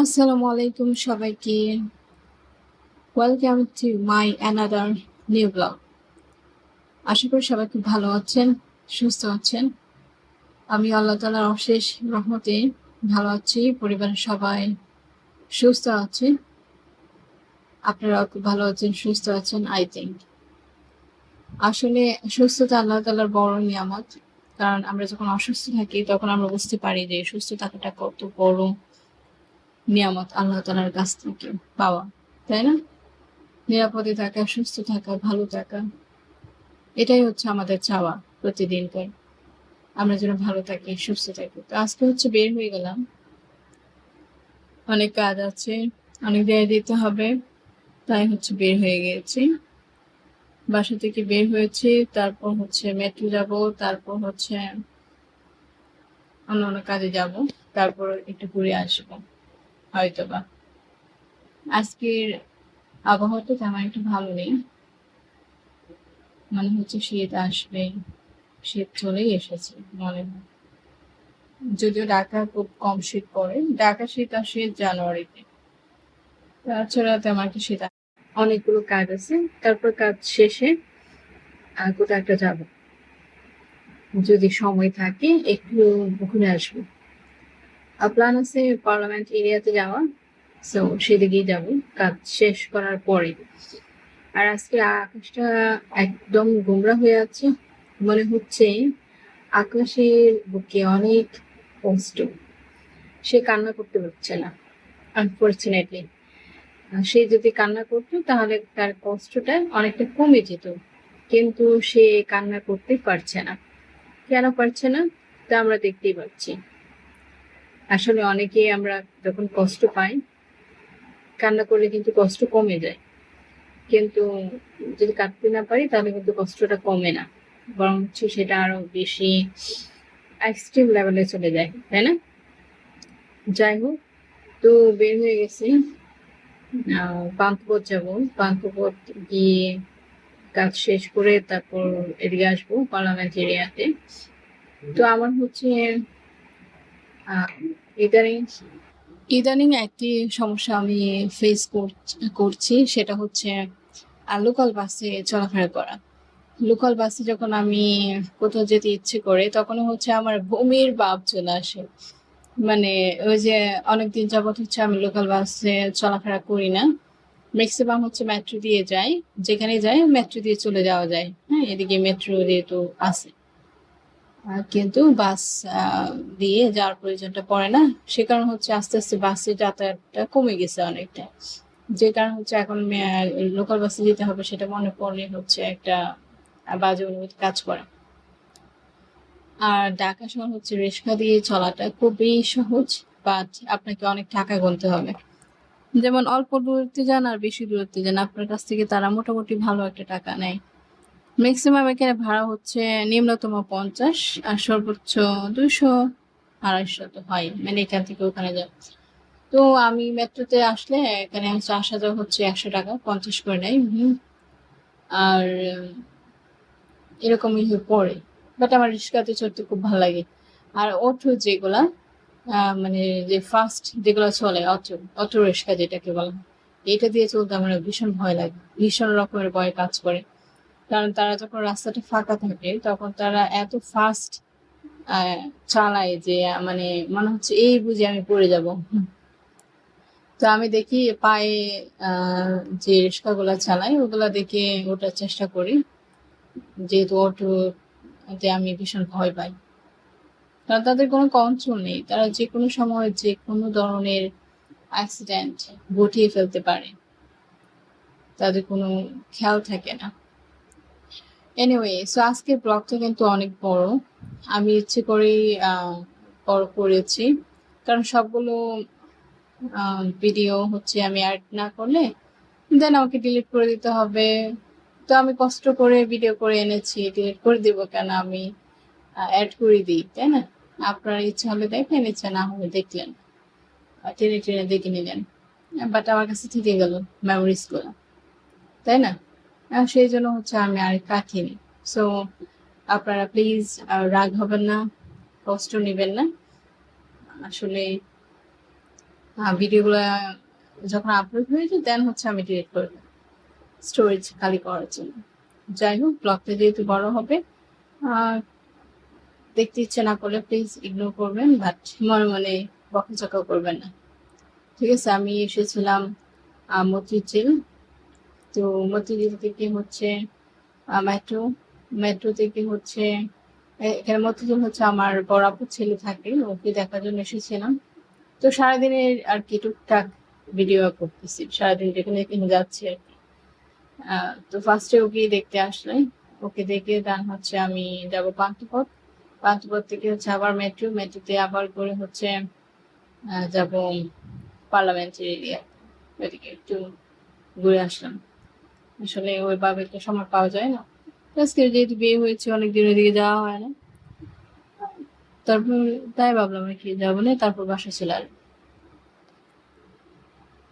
আসসালামু আলাইকুম সবাইকে। Welcome to my another new blog আশা করি সবাই খুব ভালো আছেন, সুস্থ আছেন। আমি আল্লাহ তালার অশেষ রহমতে ভালো আছি, পরিবারের সবাই সুস্থ আছে। আপনারাও খুব ভালো আছেন, সুস্থ আছেন আই থিঙ্ক আসলে সুস্থতা আল্লাহ তালার বড় নিয়ামত। কারণ আমরা যখন অসুস্থ থাকি, তখন আমরা বুঝতে পারি যে সুস্থ থাকাটা কত বড় নিয়ামত আল্লাহ তালার কাছ থেকে পাওয়া, তাই না? নিরাপদে থাকা, সুস্থ থাকা, ভালো থাকা, এটাই হচ্ছে আমাদের চাওয়া প্রতিদিনকার। আমরা যেন ভালো থাকি, সুস্থ থাকি। তো আজকে হচ্ছে বের হয়ে গেলাম। অনেক কাজ আছে, অনেক জায়গায় দিতে হবে, তাই হচ্ছে বের হয়ে গিয়েছি বাসা থেকে বের হয়েছি, তারপর হচ্ছে মেট্রো যাব, তারপর হচ্ছে অন্য অন্য কাজে যাব, তারপর একটু ঘুরে আসব। হয়তো বা আজকের আবহাওয়াটা তেমন একটু ভালো নেই। মানে হচ্ছে শীত আসবে, শীত চলেই এসেছে মনে হয়। যদিও ঢাকা খুব কম শীত পড়ে, ঢাকা শীত আসে জানুয়ারিতে। তাছাড়া তেমন একটা শীত অনেকগুলো কাজ আছে, তারপর কাজ শেষে কোথাও একটা যাব। যদি সময় থাকে, একটু ঘুরে আসব। প্ল্যান আছে পার্লামেন্ট এরিয়াতে যাওয়া। সো সেদিকেই যাব। কাজ শেষ করার পরে। আর আজকে আকাশটা একদম গোমরা হয়ে আছে। মনে হচ্ছে আকাশের বুকে অনেক কষ্ট। সে কান্না করতে পারছে না আনফর্চুনেটলি সে যদি কান্না করতো, তাহলে তার কষ্টটা অনেকটা কমে যেত। কিন্তু সে কান্না করতে পারছে না। কেন পারছে না? তা আমরা দেখতেই পাচ্ছি। আসলে অনেকেই আমরা যখন কষ্ট পাই, কান্না করলে কিন্তু কষ্ট কমে যায়। কিন্তু যদি কাটতে না পারি, তাহলে কিন্তু কষ্টটা কমে না। বরং হচ্ছে সেটা আরও বেশি এক্সট্রিম লেভেলে চলে যায়, তাই না? যাই হোক, তো বের হয়ে গেছি। পান্থপথ যাব পান্থপথ গিয়ে কাজ শেষ করে তারপর এদিকে আসব পার্লামেন্ট এরিয়াতে তো আমার হচ্ছে ইদানিং ইদানিং একটি সমস্যা আমি ফেস করছি সেটা হচ্ছে লোকাল বাসে চলাফেরা করা। লোকাল বাসে যখন আমি কোথাও যেতে ইচ্ছে করে তখন হচ্ছে আমার বমির ভাব চলে আসে। মানে ওই যে অনেকদিন যাবত হচ্ছে আমি লোকাল বাসে চলাফেরা করি না। ম্যাক্সিমাম হচ্ছে মেট্রো দিয়ে যাই যেখানে যাই মেট্রো দিয়ে চলে যাওয়া যায়। হ্যাঁ এদিকে মেট্রো দিয়ে তো আছে। কিন্তু বাস দিয়ে যাওয়ার প্রয়োজনটা পড়ে না। সে কারণে হচ্ছে আস্তে আস্তে বাসে যাতায়াতটা কমে গেছে অনেকটা। যে কারণ হচ্ছে এখন লোকাল বাসে যেতে হবে সেটা মনে পড়লে হচ্ছে একটা বাজে অনুভূতি কাজ করে। আর ঢাকা শহর হচ্ছে রিক্সা দিয়ে চলাটা খুবই সহজ বাট আপনাকে অনেক টাকা গুনতে হবে। যেমন অল্প দূরত্বে যান আর বেশি দূরত্বে যান, আপনার কাছ থেকে তারা মোটামুটি ভালো একটা টাকা নেয়। ম্যাক্সিমাম এখানে ভাড়া হচ্ছে নিম্নতম পঞ্চাশ আর সর্বোচ্চ দুইশো আড়াইশো তো হয় মানে এখান থেকে ওখানে যাও তো আমি মেট্রোতে আসলে এখানে হচ্ছে আসা যাওয়া হচ্ছে একশো টাকা, পঞ্চাশ করে নেয়। আর এরকমই পড়ে। বাট আমার রিক্সাতে চড়তে খুব ভালো লাগে। আর অটো যেগুলা মানে যে ফার্স্ট যেগুলো চলে, অটো অটো রিক্সা যেটাকে বলা হয়, এটা দিয়ে চলতে আমার ভীষণ ভয় লাগে, ভীষণ রকমের ভয় কাজ করে। কারণ তারা যখন রাস্তাটা ফাঁকা থাকে, তখন তারা এত ফাস্ট চালায় যে মানে মনে হচ্ছে, এই বুঝি আমি পড়ে যাব। তো আমি দেখি পায়ে যে রিক্সাগুলা চালাই, ওগুলা দেখে ওঠার চেষ্টা করি। যেহেতু অটোতে আমি ভীষণ ভয় পাই। কারণ তাদের কোনো কন্ট্রোল নেই। তারা যে কোনো সময় যে কোনো ধরনের অ্যাক্সিডেন্ট ঘটিয়ে ফেলতে পারে। তাদের কোনো খেয়াল থাকে না। এনিওয়ে সো আজকের ব্লগটা কিন্তু অনেক বড়। আমি ইচ্ছে করেই বড় করেছি। কারণ সবগুলো ভিডিও হচ্ছে আমি অ্যাড না করলে দেন আমাকে ডিলিট করে দিতে হবে। তো আমি কষ্ট করে ভিডিও করে এনেছি ডিলিট করে দিব কেন আমি? অ্যাড করে দিই, তাই না? আপনার ইচ্ছা হলে দেখেন, ইচ্ছা না হলে দেখলেন। টেনে টেনে দেখে নিলেন। বাট আমার কাছে থেকে গেল মেমোরিজগুলো। তাই না? সেই জন্য হচ্ছে আমি আর কাটিনি সো আপনারা প্লিজ রাগ হবেন না, কষ্ট নেবেন না। আসলে ভিডিওগুলো যখন আপলোড হয়ে যায় দেন হচ্ছে আমি ডিলিট করে স্টোরেজ খালি করার জন্য। যাই হোক ব্লগটা যেহেতু বড় হবে দেখতে ইচ্ছে না করলে প্লিজ ইগনোর করবেন বাট মনে মনে বকাচকাও করবেন না। ঠিক আছে, আমি এসেছিলাম মতিঝিল। তো মতিঝিল থেকে হচ্ছে মেট্রো মেট্রো থেকে হচ্ছে এখানে মতিঝিল হচ্ছে আমার বড় আপুর ছেলে থাকে, ওকে দেখার জন্য এসেছিলাম। তো সারাদিনের আর কি টুকটাক ভিডিও করতেছি, সারাদিন যেখানে যেখানে যাচ্ছি আর কি। তো ফার্স্টে ওকে দেখতে আসলে, ওকে দেখে দেন হচ্ছে আমি যাব পান্থপথ পান্থপথ থেকে হচ্ছে আবার মেট্রো মেট্রোতে আবার করে হচ্ছে যাব পার্লামেন্টের এরিয়া, ওইদিকে একটু ঘুরে আসলাম। আসলে ওইভাবে তো সময় পাওয়া যায় না। আজকে যেহেতু বিয়ে হয়েছে অনেক দিন ওইদিকে যাওয়া হয় না। তারপর তাই ভাবলাম আর কি, যাব না, তারপর বাসা চলে আসব।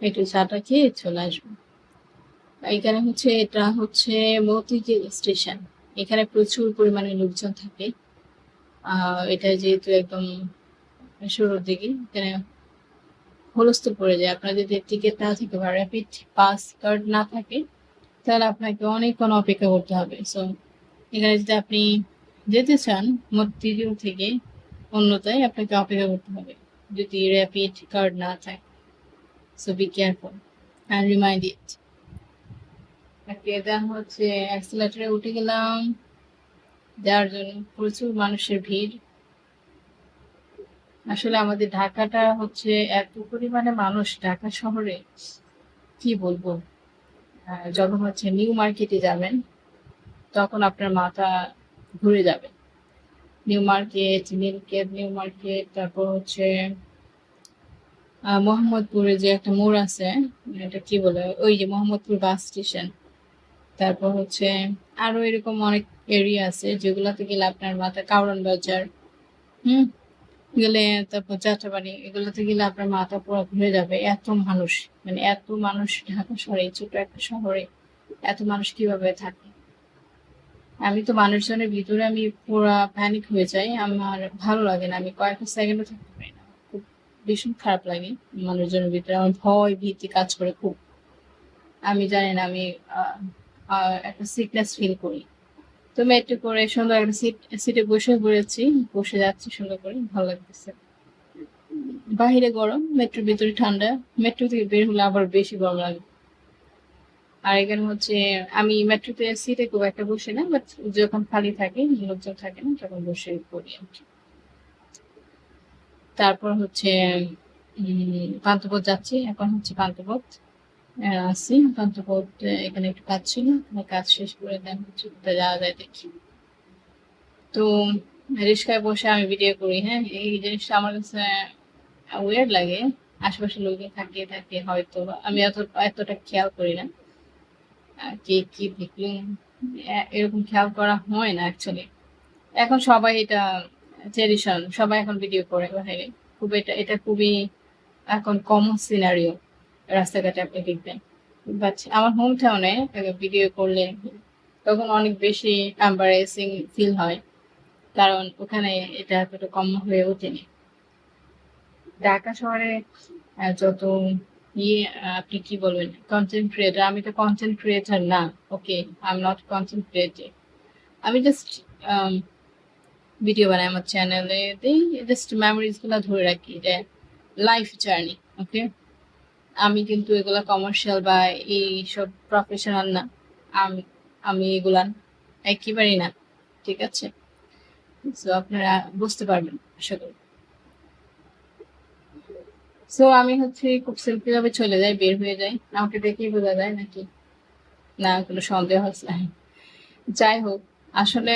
একটু চাটা খেয়ে চলে আসব। এখানে হচ্ছে, এটা হচ্ছে মতিঝিল স্টেশন। এখানে প্রচুর পরিমাণে লোকজন থাকে। এটা যেহেতু একদম শুরুর দিকে, এখানে হুলস্থুল পড়ে যায়। আপনার যদি টিকিট না থাকে বা র্যাপিড পাস কার্ড না থাকে তাহলে আপনাকে অনেকক্ষণ অপেক্ষা করতে হবে। সো এখানে যদি আপনি যেতে চান মতিঝিল থেকে অন্যতায় আপনাকে অপেক্ষা করতে হবে। যদি র্যাপিড কার্ড না থাকে so be careful and remind it then হচ্ছে অ্যাক্সিলেটারে উঠে গেলাম। যার জন্য প্রচুর মানুষের ভিড়। আসলে আমাদের ঢাকাটা হচ্ছে এত পরিমাণে মানুষ ঢাকা শহরে, কি বলব? যখন হচ্ছে নিউ মার্কেটে যাবেন, তখন আপনার মাথা ঘুরে যাবে। New Market Nilkhet New Market তারপর হচ্ছে মোহাম্মদপুরে যে একটা মোড় আছে, এটা কি বলে? ওই যে মোহাম্মদপুর বাস স্টেশন। তারপর হচ্ছে আরও এরকম অনেক এরিয়া আছে যেগুলোতে গেলে আপনার মাথা কাউরান বাজার, হুম? গেলে তারপর যাত্রাবাড়ি, এগুলোতে গেলে আপনার মাথা পুরো ঘুরে যাবে। এত মানুষ মানে এত মানুষ ঢাকা শহরে ছোট একটা শহরে, এত মানুষ কীভাবে থাকে? আমি তো মানুষজনের ভিতরে আমি পুরা প্যানিক হয়ে যাই। আমার ভালো লাগে না, আমি কয়েকটা সেকেন্ডও থাকতে পারি না। খুব ভীষণ খারাপ লাগে মানুষজনের ভিতরে। আমার ভয় ভীতি কাজ করে খুব। আমি জানি না, আমি একটা সিকনেস ফিল করি। তো মেট্রো করে সুন্দর একটা সিট সিটে বসে পড়েছি বসে যাচ্ছি সুন্দর করে, ভালো লাগতেছে। বাহিরে গরম, মেট্রোর ভিতরে ঠান্ডা, মেট্রো থেকে বের হলে আবার বেশি গরম লাগে। আর এখানে হচ্ছে, আমি মেট্রোতে সিটে খুব একটা বসে না বাট যখন খালি থাকে, লোকজন থাকে না, তখন বসে পড়ি তারপর হচ্ছে, উম, পান্থপথ যাচ্ছি, এখন হচ্ছে পান্থপথ। আসছি পান্থপথ এখানে একটু কাজ ছিল। কাজ শেষ করে দেন হচ্ছে যাওয়া যায় দেখি। তো রিক্সায় বসে আমি ভিডিও করি। হ্যাঁ এই জিনিসটা আমার কাছে ওয়ার্ড লাগে। আশেপাশে লোকজন থাকিয়ে থাকে হয়তো আমি এত এতটা খেয়াল করি না। কে কি দেখলেন এরকম খেয়াল করা হয় না অ্যাকচুয়ালি এখন সবাই এটা ট্রেডিশন সবাই এখন ভিডিও করে বাইরে। খুব এটা এটা খুবই এখন কমন সিনারিও রাস্তাঘাটে আপনি দেখবেন। বাট আমার হোম টাউনে ভিডিও করলে তখন অনেক বেশি এম্বারেসিং ফিল হয়। কারণ ওখানে এটা এতটা কম হয়ে ওঠেনি। ঢাকা শহরে যত ইয়ে আপনি কি বলবেন? কন্টেন্ট ক্রিয়েটার আমি তো কন্টেন্ট ক্রিয়েটার না। Okay I am not content creator আমি জাস্ট ভিডিও বানাই আমার চ্যানেলে দিই জাস্ট মেমোরিজগুলো ধরে রাখি, যে লাইফ জার্নি ওকে আমি কিন্তু এগুলা কমার্শিয়াল বা এই সব প্রফেশনাল না। আমি আমি এগুলা একেবারেই না, ঠিক আছে? সো আপনারা বুঝতে পারবেন, আশা করি। সো আমি হচ্ছে খুব সিম্পল ভাবে চলে যাই, বের হয়ে যাই। আমাকে দেখেই বোঝা যায় নাকি? না, কোনো সন্দেহ আছে? যাই হোক, আসলে,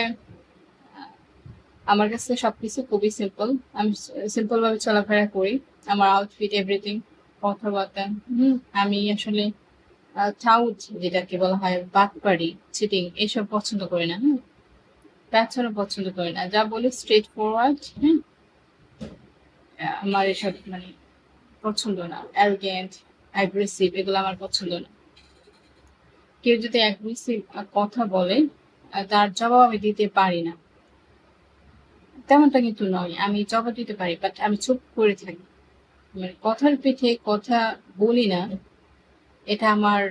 আমার কাছে সবকিছু খুবই সিম্পল আমি সিম্পল ভাবে চলাফেরা করি। আমার আউটফিট এভরিথিং কথাবার্তা। হুম। আমি আসলে যেটাকে বলা হয় বাটপাড়ি চিটিং এসব পছন্দ করি না হ্যাঁ প্যাচারও পছন্দ করি না। যা বলি স্ট্রেট ফরওয়ার্ড হ্যাঁ আমার এসব মানে পছন্দ না। অ্যারোগেন্ট অ্যাগ্রেসিভ এগুলো আমার পছন্দ না। কেউ যদি অ্যাগ্রেসিভ কথা বলে তার জবাব আমি দিতে পারি না। তেমনটা কিন্তু নয়। আমি জবাব দিতে পারি বাট আমি চুপ করে থাকি। কথার পিঠে কথা বলি না, এটা আমার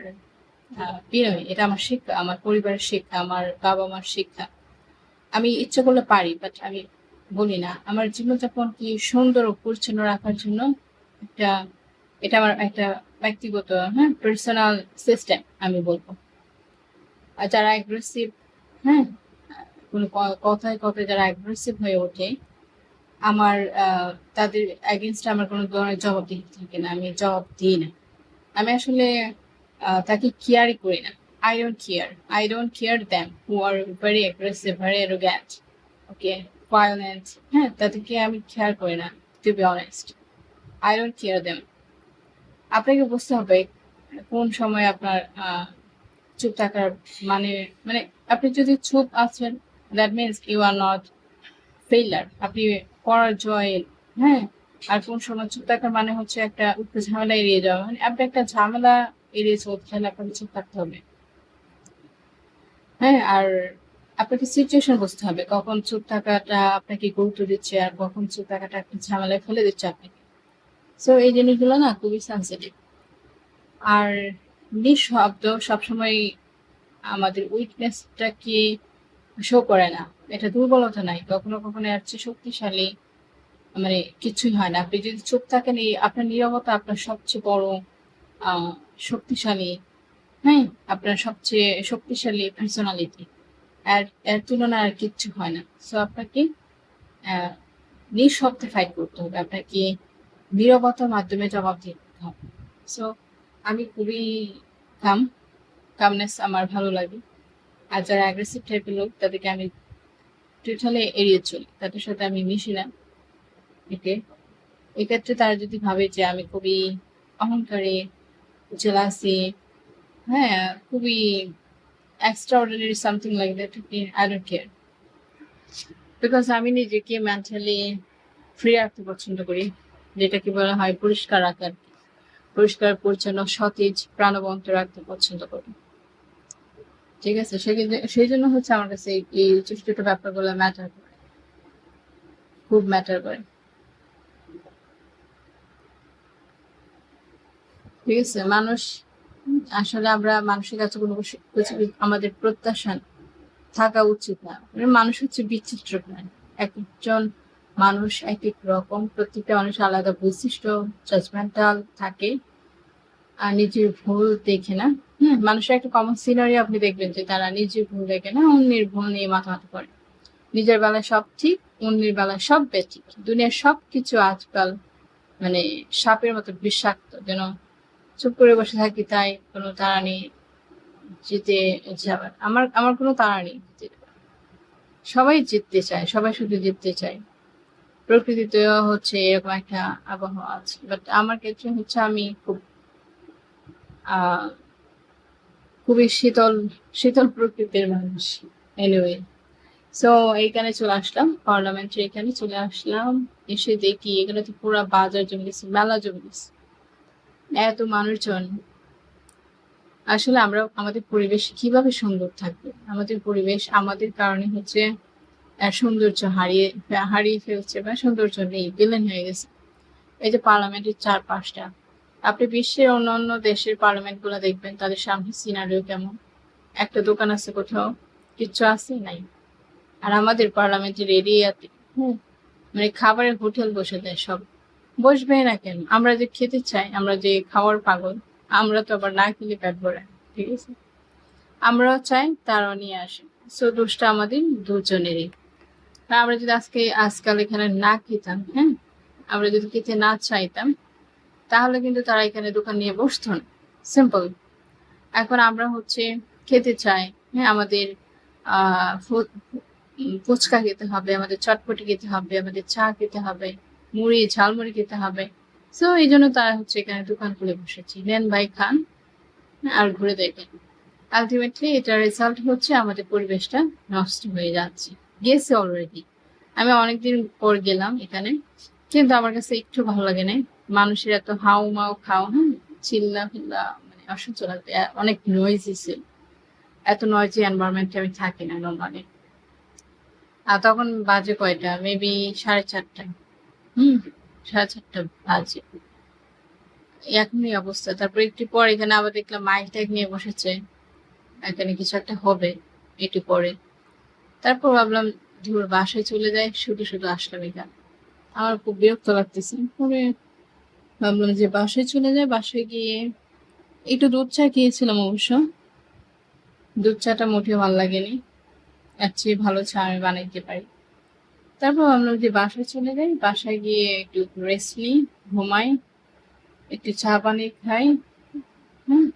বিনয়, এটা আমার শিক্ষা, আমার পরিবারের শিক্ষা, আমার বাবা মার শিক্ষা। আমি ইচ্ছে করলে পারি বাট আমি বলি না। আমার জীবনযাপন কি সুন্দর ও পরিচ্ছন্ন রাখার জন্য একটা, এটা আমার একটা ব্যক্তিগত হ্যাঁ পার্সোনাল সিস্টেম আমি বলব। আর যারা অ্যাগ্রেসিভ হ্যাঁ কোনো কথায় কথায় যারা অ্যাগ্রেসিভ হয়ে ওঠে আমার তাদের অ্যাগেনস্টে আমার কোনো ধরনের জবাব দিতে থাকে না, আমি জবাব দিই না। আমি আসলে তাকে কেয়ারই করি না। I don't care I don't care damn who are very aggressive very arrogant okay violent হ্যাঁ তাদেরকে আমি খেয়াল করি না to be honest I don't care them আপনাকে বুঝতে হবে কোন সময় আপনার চুপ থাকার মানে মানে আপনি যদি চুপ আছেন that means you are not failure আপনি পরাজয় হ্যাঁ? আর কোন সময় মানে হচ্ছে একটা একটু ঝামেলা এড়িয়ে যাওয়া। মানে আপনি একটা ঝামেলা এড়িয়ে চলতে চাইলে আপনাকে চুপ থাকতে হবে। হ্যাঁ? আর আপনাকে সিচুয়েশন বুঝতে হবে। কখন চুপ থাকাটা আপনাকে গুরুত্ব দিচ্ছে আর কখন চুপ থাকাটা একটা ঝামেলায় ফেলে দিচ্ছে আপনাকে। সো এই জিনিসগুলো না খুবই সেন্সিটিভ আর নিঃশব্দ সবসময় আমাদের উইকনেসটাকে শো করে না। এটা দুর্বলতা নাই। কখনো কখনো এর চেয়ে শক্তিশালী মানে কিছুই হয় না। আপনি যদি চুপ থাকেন, এই আপনার নীরবতা আপনার সবচেয়ে বড় শক্তিশালী হ্যাঁ? আপনার সবচেয়ে শক্তিশালী পার্সোনালিটি আর এর তুলনায় আর কিচ্ছু হয় না। সো আপনাকে নিঃশব্দে ফাইট করতে হবে। আপনাকে নীরবতার মাধ্যমে জবাব দিতে হবে। সো আমি খুবই কাম কামনেস আমার ভালো লাগে। আর যারা অ্যাগ্রেসিভ টাইপের লোক, তাদেরকে আমি টোটালি এড়িয়ে চলি। তাদের সাথে আমি মিশি না। একে। এক্ষেত্রে তারা যদি ভাবে যে আমি খুবই অহংকারী জেলাসি হ্যাঁ খুবই extraordinary something like that I don't care because আমি নিজেকে মেন্টালি ফ্রি রাখতে পছন্দ করি, যেটাকে বলা হয় পরিষ্কার রাখার পরিষ্কার, পরিচ্ছন্ন, সতেজ, প্রাণবন্ত রাখতে পছন্দ করি। ঠিক আছে? সেই জন্য হচ্ছে আমার কাছে এই- ছোট ছোট ব্যাপারগুলো ম্যাটার করে। খুব ম্যাটার করে। ঠিক আছে? মানুষ, আসলে আমরা মানুষের কাছে কোনো কিছু আমাদের প্রত্যাশা থাকা উচিত না। মানে মানুষ হচ্ছে বিচিত্র প্রাণী। এক একজন মানুষ এক এক রকম, প্রত্যেকটা মানুষ আলাদা বৈশিষ্ট্য জাজমেন্টাল থাকে। আর নিজের ভুল দেখে না, হম, মানুষের একটা কমন সিনারি আপনি দেখবেন যে তারা নিজের ভুল দেখে না, অন্যের ভুল নিয়ে মাথামাতি করে। নিজের বেলায় সব ঠিক, অন্যের বেলায় সব বেঠিক। দুনিয়ার সব কিছু আজকাল মানে সাপের মতো বিষাক্ত, যেন চুপ করে বসে থাকি তাই কোনো তাড়া নেই, জিতে যাবার আমার আমার কোনো তাড়া নেই সবাই জিততে চায়, সবাই শুধু জিততে চায়। প্রকৃতিতেও হচ্ছে এরকম একটা আবহাওয়া আছে। বাট আমার ক্ষেত্রে হচ্ছে আমি খুব খুবই শীতল শীতল প্রকৃতির মানুষ এনিওয়ে সো এইখানে চলে আসলাম পার্লামেন্টের এখানে চলে আসলাম, এসে দেখি এখানে তো পুরো বাজার জমে গেছে, মেলা জমে গেছে। এত মানুষজন। আসলে আমরা, আমাদের পরিবেশ কীভাবে সুন্দর থাকবে? আমাদের পরিবেশ, আমাদের কারণে হচ্ছে সৌন্দর্য হারিয়ে হারিয়ে ফেলছে বা সৌন্দর্য নেই, বিলীন হয়ে গেছে। এই যে পার্লামেন্টের চার পাঁচটা আপনি বিশ্বের অন্য অন্য দেশের পার্লামেন্টগুলো দেখবেন, তাদের সামনে সিনারিও কেমন? একটা দোকান আছে কোথাও, কিচ্ছু আছে? নাই। আর আমাদের পার্লামেন্টের এরিয়াতে হুম মানে খাবারের হোটেল বসে দেয় সব। বসবে না কেন? আমরা যে খেতে চাই, আমরা যে খাওয়ার পাগল, আমরা তো আবার না খেলে পেট ভরে, ঠিক আছে? আমরাও চাই, তারাও নিয়ে আসে। সো দোষটা আমাদের দুজনেরই। আমরা যদি আজকে, আজকাল এখানে না খেতাম হ্যাঁ? আমরা যদি খেতে না চাইতাম তাহলে কিন্তু তারা এখানে দোকান নিয়ে বসতো না। সিম্পল এখন আমরা হচ্ছে খেতে চাই হ্যাঁ আমাদের ফুচকা খেতে হবে, আমাদের চটপটি খেতে হবে, আমাদের চা খেতে হবে, মুড়ি, ঝালমুড়ি খেতে হবে। সো এই জন্য তারা হচ্ছে এখানে দোকান খুলে বসেছি। নেন ভাই, খান, আর ঘুরে দেখেন। আলটিমেটলি এটার রেজাল্ট হচ্ছে আমাদের পরিবেশটা নষ্ট হয়ে যাচ্ছে। গেছে অলরেডি আমি অনেকদিন পর গেলাম এখানে, কিন্তু আমার কাছে একটু ভালো লাগে নাই। মানুষের এত হাউ মাউ খাও হ্যাঁ চিল্লা ফিল্লা মানে অসহ্য লাগবে। অনেক নয়েজি ছিল। এত নয়েজি এনভায়রনমেন্টে আমি থাকি না নর্মালি আর তখন বাজে কয়টা? মেবি সাড়ে চারটা। হুম, সাড়ে চারটা বাজে। এখনই অবস্থা। তারপর একটু পর এখানে আবার দেখলাম মাইক টাইক নিয়ে বসেছে। এখানে কিছু একটা হবে একটু পরে। তারপর ভাবলাম, ধুর, বাসায় চলে যাই শুধু শুধু আসলাম এখানে। আমার খুব বিরক্ত লাগতেছে। পরে ভাবলাম যে বাসায় চলে যায় বাসায় গিয়ে একটু দুধ চা খেয়েছিলাম অবশ্য। দুধ চাটা মোটেও ভালো লাগেনি। এর চেয়ে ভালো চা আমি বানাইতে পারি। তারপর ভাবলাম যে বাসায় চলে যাই, বাসায় গিয়ে একটু রেস্ট নিই, ঘুমাই, একটু চা পানি খাই হ্যাঁ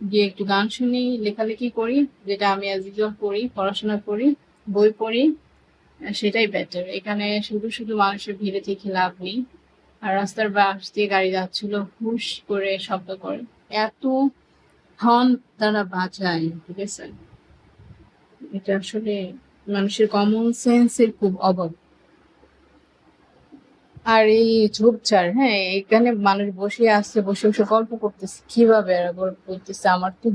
গিয়ে একটু গান শুনি, লেখালেখি করি, যেটা আমি অ্যাজ ইউজুয়াল করি পড়াশোনা করি, বই পড়ি, সেটাই বেটার এখানে শুধু শুধু মানুষের ভিড়ে থেকে লাভ নেই। আর রাস্তার বাস দিয়ে গাড়ি যাচ্ছিল, হুশ করে শব্দ করে। এত হর্ন তারা বাজায়, ঠিক আছে? এটা আসলে মানুষের কমন সেন্সের খুব অভাব। আর এই ঝোপঝাড় হ্যাঁ এখানে মানুষ বসে আসছে, বসে বসে গল্প করতেছে, কীভাবে গল্প করতেছে আমার তো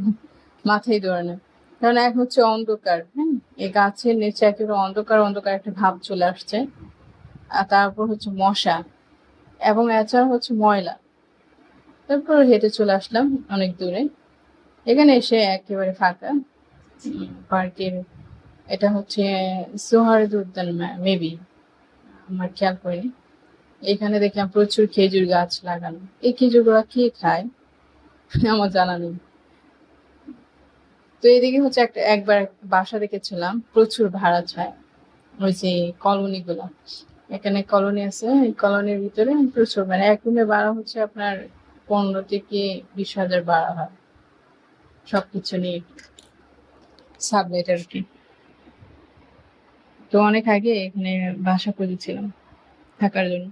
মাথায় ধরে না। কারণ এক হচ্ছে অন্ধকার হ্যাঁ এই গাছের নিচে একেবারে অন্ধকার অন্ধকার একটা ভাব চলে আসছে। আর তারপর হচ্ছে মশা। এবং এছাড়া হচ্ছে ময়লা। তারপর হেঁটে চলে আসলাম অনেক দূরে। এখানে এসে একেবারে ফাঁকা। পার্কের এটা হচ্ছে সোহারদ উদ্যান মেবি আমার খেয়াল করিনি। এখানে দেখলাম প্রচুর খেজুর গাছ লাগানো। এই খেজুরগুলা কে খায়? আমার জানা নেই। তো এদিকে হচ্ছে একটা, একবার বাসা দেখেছিলাম। প্রচুর ভাড়া চায়। ওই যে কলোনি গুলা এখানে কলোনি আছে, এই কলোনির ভিতরে প্রচুর মানে এক রুমে ভাড়া হচ্ছে আপনার পনেরো থেকে বিশ হাজার ভাড়া হয়। সবকিছু নিয়ে সাবলেট আর কি তো অনেক আগে এখানে বাসা করেছিলাম থাকার জন্য।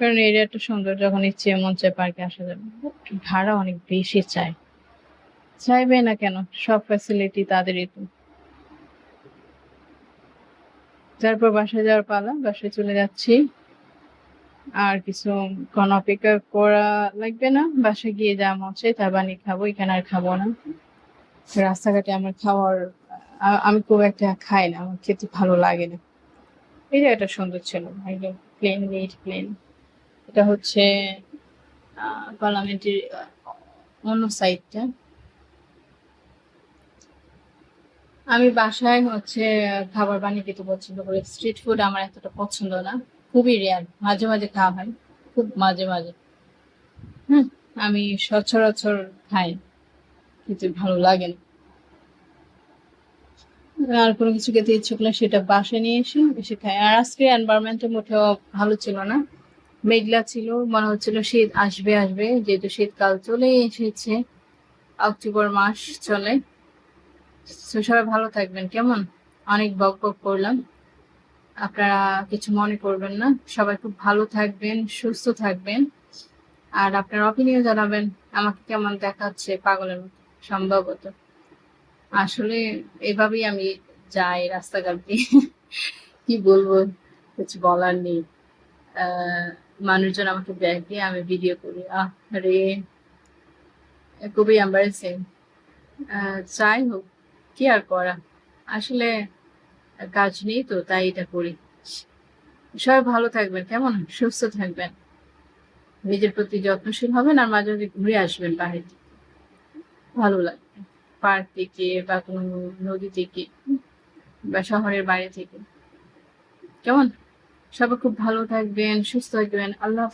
কারণ এরিয়াটা সুন্দর, যখন ইচ্ছে মন চায় পার্কে আসা যাবে। ভাড়া অনেক বেশি চায়। চাইবে না কেন? সব ফ্যাসিলিটি তাদেরই তো। তারপর বাসায় যাওয়ার পালা, বাসায় চলে যাচ্ছি। আর কিছু কোন অপেক্ষা করা লাগবে না। বাসায় গিয়ে যা চাই তা বানিয়ে খাব, এখানে আর খাব না। রাস্তাঘাটে আমার খাওয়ার আমি খুব একটা খাই না, আমার খেতে ভালো লাগে না। এই জায়গাটা সুন্দর ছিল, একদম প্লেন নিট প্লেন এটা হচ্ছে পার্লামেন্টের অন্য সাইডটা আমি বাসায় হচ্ছে খাবার বানিয়ে খেতে পছন্দ করি। স্ট্রিট ফুড আমার এতটা পছন্দ না। খুবই রেয়ার মাঝে মাঝে খাওয়া হয়। খুব মাঝে মাঝে। হুম, আমি সচরাচর খাই। খেতে ভালো লাগে না। আর কোনো কিছু খেতে ইচ্ছে করলে সেটা বাসায় নিয়ে এসে এসে খাই। আর আজকে এনভায়রনমেন্টটা মোটেও ভালো ছিল না। মেঘলা ছিল, মনে হচ্ছিল শীত আসবে আসবে। যেহেতু শীতকাল চলে এসেছে অক্টোবর মাস চলে। সবাই ভালো থাকবেন, কেমন? অনেক বক বক করলাম। আপনারা কিছু মনে করবেন না। সবাই খুব ভালো থাকবেন, সুস্থ থাকবেন। আর আপনার অপিনিয়ন জানাবেন, আমাকে কেমন দেখাচ্ছে পাগলের মতো, সম্ভবত। আসলে এভাবেই আমি যাই রাস্তাঘাট দিয়ে। কি বলব? কিছু বলার নেই। মানুষজন আমাকে ব্যাগ দিয়ে আমি ভিডিও করি। আহ, রে, খুবই এম্বারেসিং যাই হোক। কি আর করা? আসলে কাজ নেই তো, তাই এটা করি। সবাই ভালো থাকবেন, কেমন? সুস্থ থাকবেন। নিজের প্রতি যত্নশীল হবেন আর মাঝে মাঝে ঘুরে আসবেন থেকে ভালো লাগবে। পার্ক থেকে বা কোনো নদী থেকে বা শহরের বাইরে থেকে। কেমন? সবাই খুব ভালো থাকবেন, সুস্থ থাকবেন। আল্লাহ